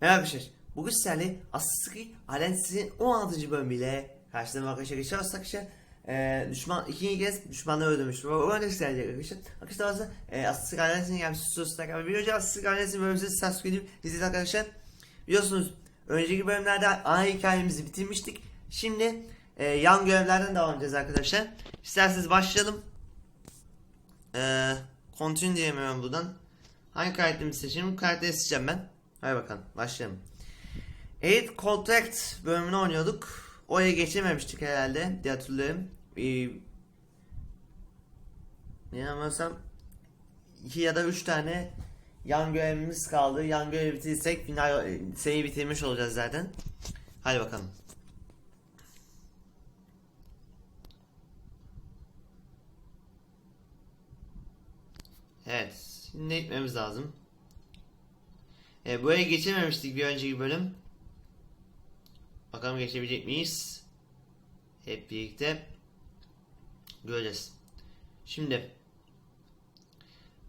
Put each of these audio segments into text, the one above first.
Merhaba arkadaşlar. Bugün sizlerle Assassin's Alliance'in 16. bölümüyle karşılamak arkadaşlar. Hafta arkadaşlar e, düşman ikinci kez düşmanları öldürmüş. Öyle sizlerle arkadaşlar. Arkadaşlar aslında e, Assassin's Alliance'in gelmiş susuzluk arkadaşlar. Bir önce Assassin's Alliance'in bölümümüzü Sasuke edip izledik arkadaşlar. Biliyorsunuz önceki bölümlerde ana hikayemizi bitirmiştik. Şimdi e, yan görevlerden devam edeceğiz arkadaşlar. İsterseniz başlayalım. E, continue diyemiyorum buradan. Hangi karakterimi seçeyim? Karakteri seçeceğim ben. Hadi bakalım başlayalım. Eight Contract bölümünü oynuyorduk. Oraya geçememiştik herhalde diye hatırlıyorum. Ee, yanılmıyorsam iki ya da üç tane yan görevimiz kaldı. Yan görevi bitirirsek final e, seriyi bitirmiş olacağız zaten. Hadi bakalım. Evet. Şimdi gitmemiz lazım. E, buraya geçememiştik bir önceki bölüm. Bakalım geçebilecek miyiz? Hep birlikte göreceğiz. Şimdi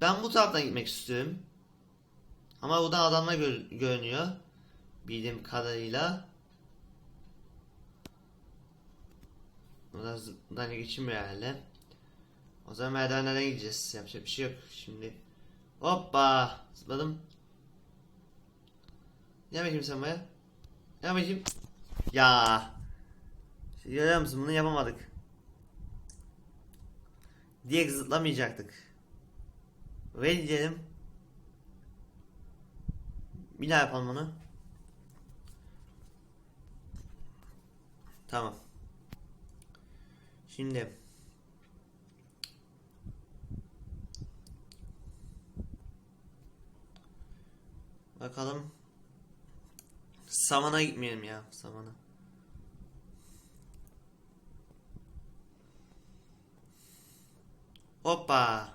ben bu taraftan gitmek istiyorum. Ama buradan adamlar gör- görünüyor. Bildiğim kadarıyla. Buradan, buradan geçilmiyor herhalde. O zaman merdivenlerden gideceğiz. Yapacak bir şey yok. Şimdi hoppa zıpladım. Gel bakayım sen buraya. Gel bakayım. Ya. Görüyor musun bunu yapamadık. Diye zıplamayacaktık. Ve diyelim. Bir daha yapalım onu. Tamam. Şimdi. Bakalım. Samana gitmeyelim ya. Samana. Hoppa.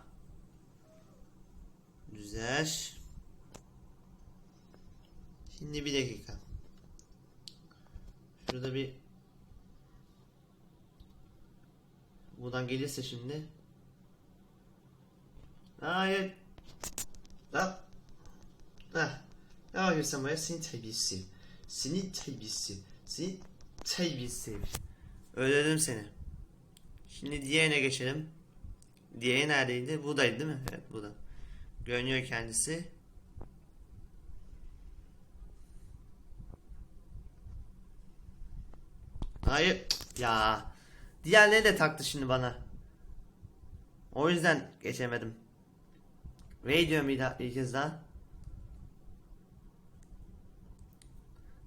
Güzel. Şimdi bir dakika. Şurada bir Buradan gelirse şimdi. Hayır. Hop. Heh. Ne yapıyorsun buraya? Seni terbiyesi. Seni terbiyesi. Seni terbiyesi. Öldürdüm seni. Şimdi diğerine geçelim. Diğeri neredeydi? Buradaydı değil mi? Evet burada. Görünüyor kendisi. Hayır. Ya. Diğerleri de taktı şimdi bana. O yüzden geçemedim. Ve diyorum bir, daha, bir kez daha.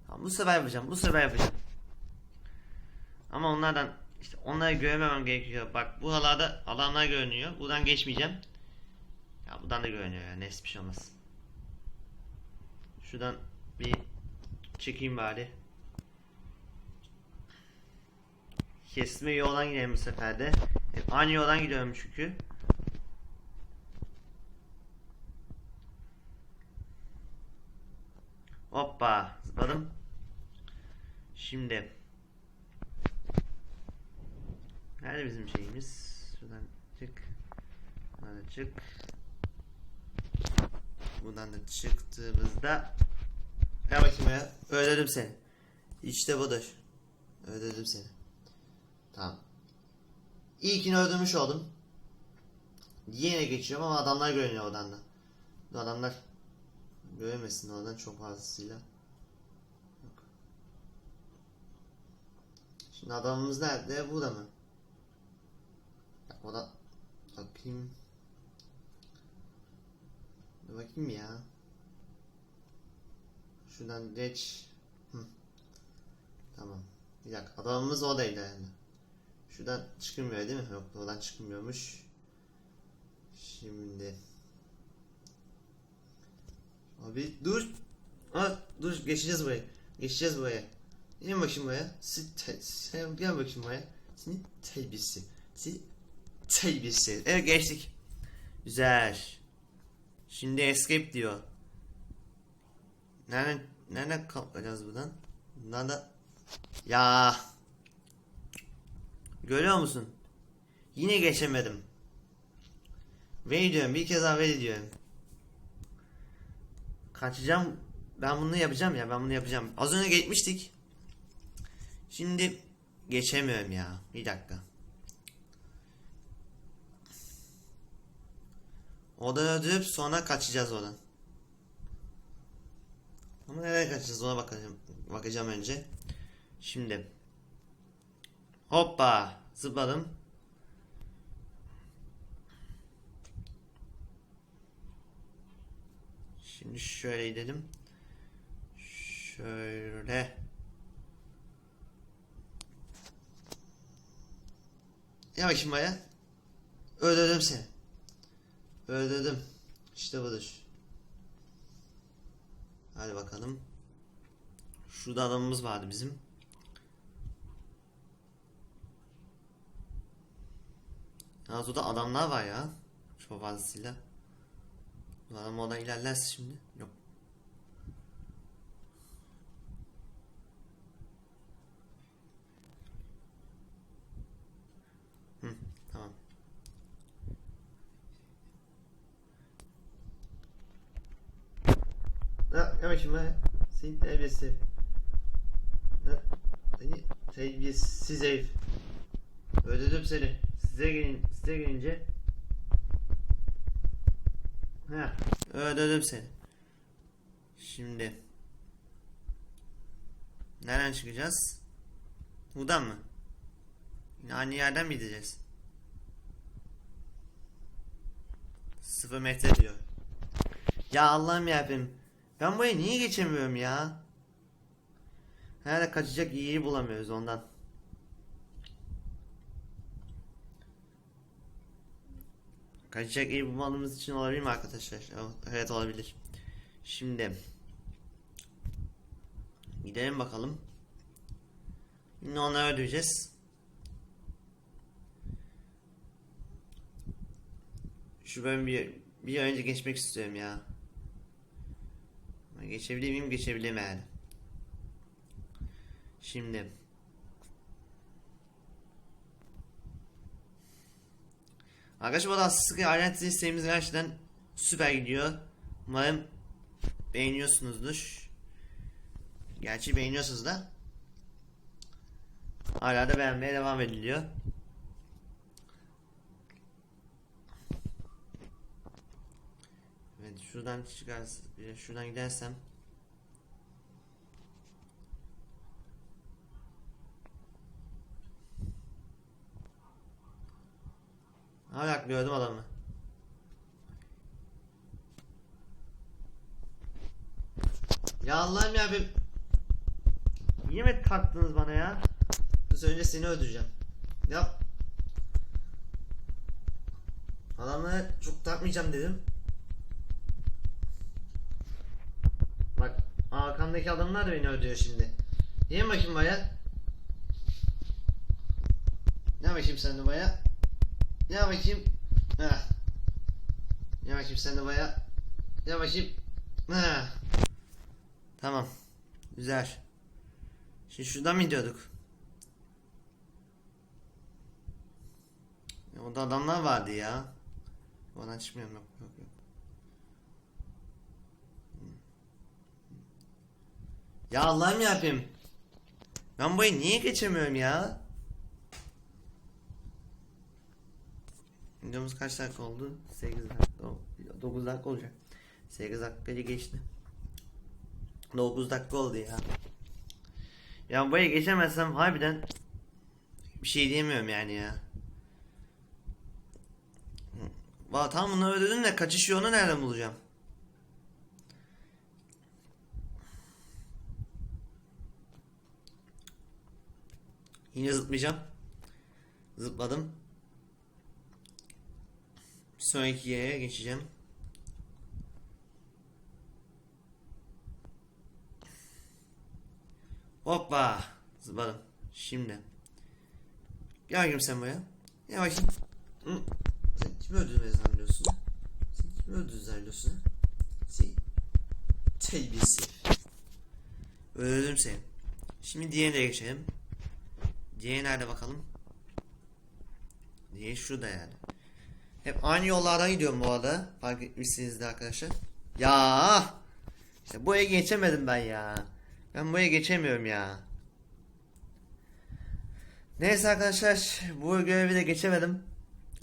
Tamam, bu sefer yapacağım. Bu sefer yapacağım. Ama onlardan işte onları görememem gerekiyor. Bak bu halada alanlar görünüyor. Buradan geçmeyeceğim. Ya buradan da görünüyor ya. Neyse bir şey olmaz. Şuradan bir çekeyim bari. Kesme yoldan gidelim bu sefer de. Hep aynı yoldan gidiyorum çünkü. Hoppa zıpladım. Şimdi Nerede bizim şeyimiz? Şuradan çık. Buradan da çık. Buradan da çıktığımızda Gel bakayım ya. Öldürdüm seni. İşte budur. Öldürdüm seni. Tamam. İlkini öldürmüş oldum. Yine geçiyorum ama adamlar görünüyor oradan da. Bu adamlar göremesin oradan çok fazlasıyla. Yok. Şimdi adamımız nerede? Burada mı? Ya, o da bakayım. Bir bakayım ya. Şuradan geç. Hı. Tamam. Bir dakika. Adamımız oradaydı yani. Şuradan çıkılmıyor değil mi? Yok oradan çıkmıyormuş. Şimdi. Abi dur. Aa, dur geçeceğiz buraya. Geçeceğiz buraya. İn bakayım buraya. Sen, sen gel bakayım buraya. Senin terbiyesi. Senin terbiyesi. Evet geçtik. Güzel. Şimdi escape diyor. Nereden, nereden kalkacağız buradan? Bundan da... Ya. Görüyor musun? Yine geçemedim. Ve diyorum bir kez daha ve diyorum. Kaçacağım. Ben bunu yapacağım ya ben bunu yapacağım. Az önce geçmiştik. Şimdi geçemiyorum ya. Bir dakika. Oradan öldürüp sonra kaçacağız oradan. Ama nereye kaçacağız ona bakacağım. Bakacağım önce. Şimdi. Hoppa. Zıpladım. Şimdi şöyle gidelim. Şöyle. Ya bakayım baya. Öldürdüm seni. Öldürdüm. İşte budur. Hadi bakalım. Şurada adamımız vardı bizim. Yalnız burada adamlar var ya. Çok fazlasıyla. Bu adam oradan ilerlerse şimdi. Yok. Hı, tamam. Ya, yavaş be. Seni terbiyesiz. Ya, Seni terbiyesiz herif. Öldürdüm seni. Size gelin, size gelince. Ha, öldürdüm seni. Şimdi. Nereden çıkacağız? Buradan mı? Yine aynı yerden mi gideceğiz? Sıfır metre diyor. Ya Allah'ım yarabbim. Ben buraya niye geçemiyorum ya? Herhalde kaçacak yeri bulamıyoruz ondan. Kaçacak yeri bulmadığımız için olabilir mi arkadaşlar? Evet olabilir. Şimdi gidelim bakalım. Yine onları öldüreceğiz. Şu bölümü bir, bir önce geçmek istiyorum ya. Geçebilir miyim? Geçebilirim yani. Şimdi. Arkadaşlar bu da sıkı alet sistemimiz gerçekten süper gidiyor. Umarım beğeniyorsunuzdur. Gerçi beğeniyorsunuz da. Hala da beğenmeye devam ediliyor. Evet şuradan çıkarsın. Şuradan gidersem. Hala gördüm adamı. Ya Allah'ım ya bir Yine mi taktınız bana ya? Dur önce seni öldüreceğim. Yap. Adamı çok takmayacağım dedim. Bak arkamdaki adamlar da beni öldürüyor şimdi. Yiyin bakayım baya. Ne bakayım sen de baya. Ne bakayım. Ha. Ne bakayım sen de baya. Ne bakayım. Ha. Tamam. Güzel. Şimdi şuradan mı gidiyorduk? Ya, orada adamlar vardı ya. Oradan çıkmıyorum yok yok Ya Allah'ım yapayım. Ben burayı niye geçemiyorum ya? Videomuz kaç dakika oldu? 8 dakika. 9 dakika olacak. 8 dakikayı geçti. 9 dakika oldu ya. Ya buraya geçemezsem harbiden bir şey diyemiyorum yani ya. Valla tam bunu ödedim de kaçış yolunu nereden bulacağım? Yine zıplayacağım. Zıpladım. Sonraki yere geçeceğim. Hoppa. Zıpladım. Şimdi. Gel bakayım sen buraya. Gel bakayım. Hı. Sen kimi öldürmeyi zannediyorsun? Sen kimi öldürmeyi zannediyorsun? Sen terbiyesiz. Öldürdüm seni. Şimdi diğerine geçelim. Diğeri nerede bakalım? Diğeri şurada yani. Hep aynı yollardan gidiyorum bu arada. Fark etmişsiniz de arkadaşlar. Ya! İşte buraya geçemedim ben ya. Ben buraya geçemiyorum ya. Neyse arkadaşlar bu görevi de geçemedim.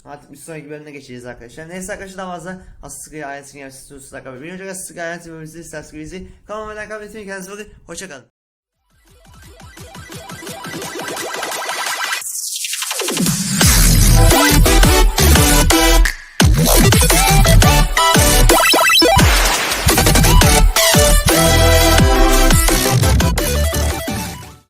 Artık bir sonraki bölümüne geçeceğiz arkadaşlar. Neyse arkadaşlar daha fazla Aslı ailesini yapmışsınız. Bir önceki Aslı ailesi bölümümüzü isterseniz bizi kanalıma like atmayı unutmayın. Kendinize bakın. Hoşçakalın.